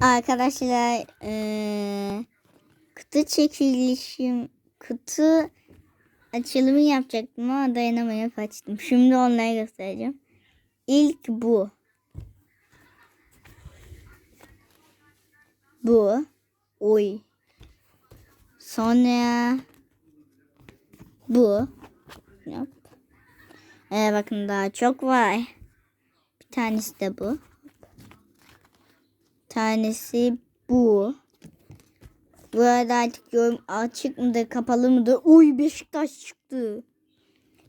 Arkadaşlar eee kutu çekilişim kutu açılımı yapacaktım ama dayanamayıp açtım. Şimdi onları göstereceğim. İlk bu. Bu. Oy. Sonra bu. Yap. Ee, bakın daha çok var. Bir tanesi de bu. Tanesi bu. Bu arada artık yorum açık mıdır kapalı mıdır? Uy Beşiktaş çıktı.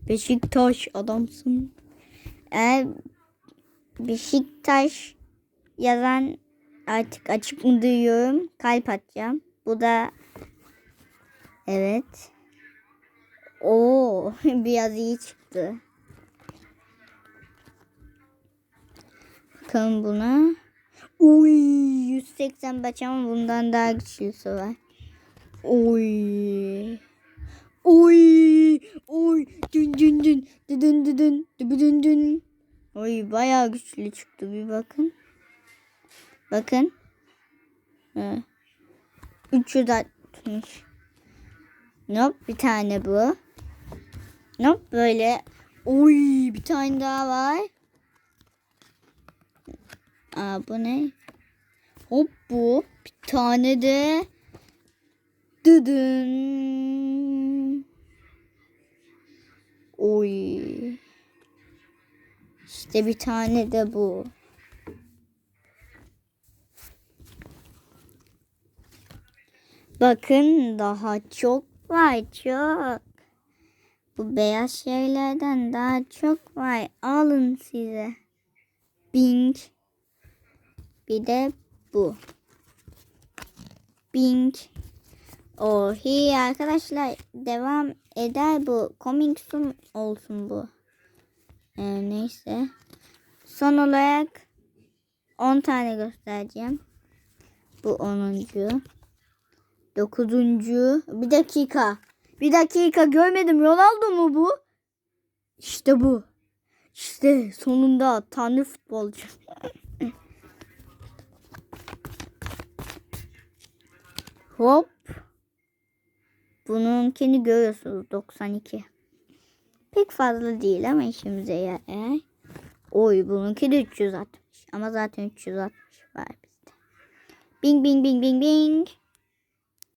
Beşiktaş adamsın. Eğer Beşiktaş yazan artık açık mıdır yorum kalp atacağım. Bu da evet. Oo biraz iyi çıktı. Bakalım buna. Uy 185 ama bundan daha güçlüsü var. Oy. Oy. Oy. Dün dün dün. Dün dün dün dün. Dün. Oy bayağı güçlü çıktı bir bakın. Bakın. Ha. 360. Nop bir tane bu. Nop böyle. Oy bir tane daha var. Aa bu ne? Hop bu. Bir tane de dıdın. Oy. İşte bir tane de bu. Bakın daha çok var çok. Bu beyaz şeylerden daha çok var. Alın size. Bing. Bir de bu. Bing. Ohi arkadaşlar devam eder bu. Coming soon olsun bu. Ee, neyse. Son olarak 10 tane göstereceğim. Bu 10. 9. Bir dakika. Bir dakika görmedim. Ronaldo mu bu? İşte bu. İşte sonunda tanrı futbolcu. Hop. Bununkini görüyorsunuz 92. Pek fazla değil ama işimize yarar. Oy bununki de 360. Ama zaten 360 var bizde. Bing bing bing bing bing.